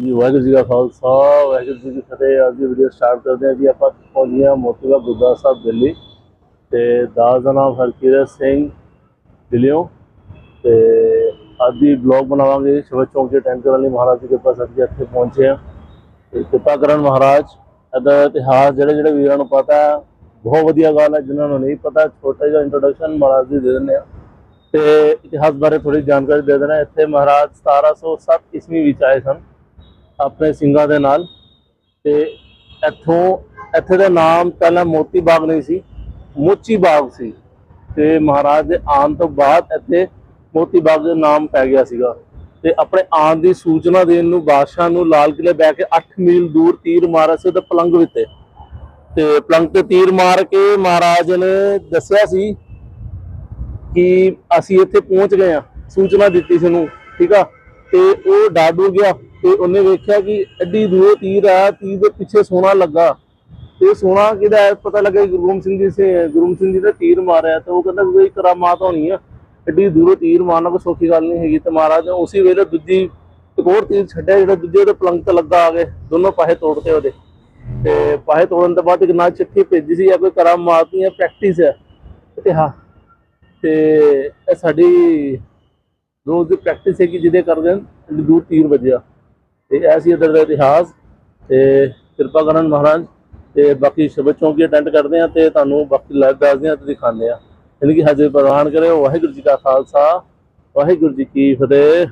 ਜੀ, ਵਾਹਿਗੁਰੂ ਜੀ ਕਾ ਖਾਲਸਾ, ਵਾਹਿਗੁਰੂ ਜੀ ਕੀ ਫਤਿਹ। ਅੱਜ ਦੀ ਵੀਡੀਓ ਸਟਾਰਟ ਕਰਦੇ ਹਾਂ ਜੀ, ਆਪਾਂ ਪਹੁੰਚੇ ਗਏ ਹਾਂ ਮੋਤੀਬਾ ਗੁਰਦੁਆਰਾ ਸਾਹਿਬ ਦਿੱਲੀ ਤੇ ਦਾਸ ਦਾ ਨਾਮ ਹਰਕੀਰਤ ਸਿੰਘ ਦਿੱਲੀੋਂ ਤੇ ਅੱਜ ਦੀ ਬਲੌਗ ਬਣਾਵਾਂਗੇ। ਸ਼ਿਵ ਚੌਂਕ ਦੇ ਟੈਂਕਰ ਵਾਲੀ ਮਹਾਰਾਜ ਦੀ ਕਿਰਪਾ ਪਾਸ ਇੱਥੇ ਪਹੁੰਚੇ ਹਾਂ। ਤੇ ਕਿਰਪਾ ਕਰਨ ਮਹਾਰਾਜ, ਇਹਦਾ ਇਤਿਹਾਸ ਜਿਹੜੇ ਜਿਹੜੇ ਵੀਰਾਂ ਨੂੰ ਪਤਾ ਹੈ, ਬਹੁਤ ਵਧੀਆ ਗੱਲ ਹੈ। ਜਿਨ੍ਹਾਂ ਨੂੰ ਨਹੀਂ ਪਤਾ, ਛੋਟਾ ਜਿਹਾ ਇੰਟਰੋਡਕਸ਼ਨ ਮਹਾਰਾਜ ਦੀ ਦੇ ਦਿੰਦੇ ਆ ਤੇ ਇਤਿਹਾਸ ਬਾਰੇ ਥੋੜੀ ਜਾਣਕਾਰੀ ਦੇ ਦੇਣਾ। ਇੱਥੇ ਮਹਾਰਾਜ 1707 ਈਸਵੀ ਵਿੱਚ ਆਏ ਸਨ। ਆਪਣੇ ਸਿੰਘਾਂ ਦੇ ਨਾਲ ਤੇ ਇੱਥੋਂ, ਇੱਥੇ ਦਾ ਨਾਮ ਪਹਿਲਾਂ ਮੋਤੀ ਬਾਗ ਨਹੀਂ ਸੀ, ਮੋਚੀ ਬਾਗ ਸੀ ਤੇ ਮਹਾਰਾਜ ਦੇ ਆਉਣ ਤੋਂ ਬਾਅਦ ਇੱਥੇ ਮੋਤੀ ਬਾਗ ਦਾ ਨਾਮ ਪੈ ਗਿਆ ਸੀਗਾ ਤੇ ਆਪਣੇ ਆਉਣ ਦੀ ਸੂਚਨਾ ਦੇਣ ਨੂੰ ਬਾਦਸ਼ਾਹ ਨੂੰ ਲਾਲ ਕਿਲੇ ਬੈ ਕੇ 8 ਮੀਲ ਦੂਰ ਤੀਰ ਮਾਰਿਆ ਸੀ ਉਹਦੇ ਪਲੰਗ ਵਿੱਚ ਤੇ ਪਲੰਗ ਤੇ ਤੀਰ ਮਾਰ ਕੇ ਮਹਾਰਾਜ ਨੇ ਦੱਸਿਆ ਸੀ ਕਿ ਅਸੀਂ ਇੱਥੇ ਪਹੁੰਚ ਗਏ ਆ ਸੂਚਨਾ ਦਿੱਤੀ ਸੀ ਉਹਨੂੰ, ਠੀਕ ਆ? ਤੇ ਉਹ ਡਾਡੂ ਗਿਆ। ਤੇ ਉਹਨੇ ਵੇਖਿਆ ਕਿ ਐਡੀ ਦੂਰੋਂ ਤੀਰ ਆ ਤੀਰ ਦੇ ਪਿੱਛੇ ਸੋਨਾ ਲੱਗਾ। ਤੇ ਸੋਨਾ ਕਿਹਦਾ ਹੈ? ਪਤਾ ਲੱਗਾ ਕਿ ਗੁਰੂ ਗੋਬਿੰਦ ਸਿੰਘ ਜੀ ਸੇ ਗੁਰੂ ਸਿੰਘ ਜੀ ਦਾ ਤੀਰ ਮਾਰਿਆ ਤੇ ਉਹ ਕਹਿੰਦਾ ਕੋਈ ਕਰਾਮਾਤ ਹੋਣੀ ਆ। ਐਡੀ ਦੂਰੋਂ ਤੀਰ ਮਾਰਨਾ ਕੋਈ ਸੌਖੀ ਗੱਲ ਨਹੀਂ ਹੈਗੀ ਤੇ ਮਹਾਰਾਜ ਉਸੇ ਵੇਲੇ ਦੂਜੀ ਇੱਕ ਹੋਰ ਤੀਰ ਛੱਡਿਆ ਜਿਹੜਾ ਦੂਜੇ ਉਹਦੇ ਪਲੰਗ ਤੇ ਲੱਗਾ ਆ ਗਏ ਦੋਨੋਂ ਪਾਸੇ ਤੋੜਤੇ ਉਹਦੇ। ਤੇ ਪਾਸੇ ਤੋੜਨ ਤੋਂ ਬਾਅਦ ਇੱਕ ਨਾਲ ਚਿੱਠੀ ਭੇਜੀ ਸੀ ਜਾਂ ਕੋਈ ਕਰਾਮਾਤ ਨਹੀਂ ਹੈ ਪ੍ਰੈਕਟਿਸ ਹੈ ਇਤਿਹਾਸ ਤੇ ਇਹ ਸਾਡੀ ਰੋਜ਼ ਦੀ ਪ੍ਰੈਕਟਿਸ ਹੈ ਕਿ ਜਿਹਦੇ ਕਰਦੇ ਹਨ ਦੂਰ ਤੀਰ ਵੱਜਿਆ। ਤੇ ਐਸੀ ਇਧਰ ਦਾ ਇਤਿਹਾਸ ਤੇ ਕਿਰਪਾ ਕਰਨ ਮਹਾਰਾਜ ਤੇ ਬਾਕੀ ਸ਼ਬਦ ਚੌਂਕੀ ਅਟੈਂਡ ਕਰਦੇ ਆ ਤੇ ਤੁਹਾਨੂੰ ਬਾਕੀ ਲਾਈਵ ਦੱਸਦੇ ਆ ਤੇ ਦਿਖਾਉਂਦੇ ਆ ਯਾਨੀ ਕਿ ਹਾਜ਼ਰ ਪ੍ਰਵਾਨ ਕਰੇ ਵਾਹਿਗੁਰੂ ਜੀ ਕਾ ਖਾਲਸਾ, ਵਾਹਿਗੁਰੂ ਜੀ ਕੀ ਫਤਿਹ।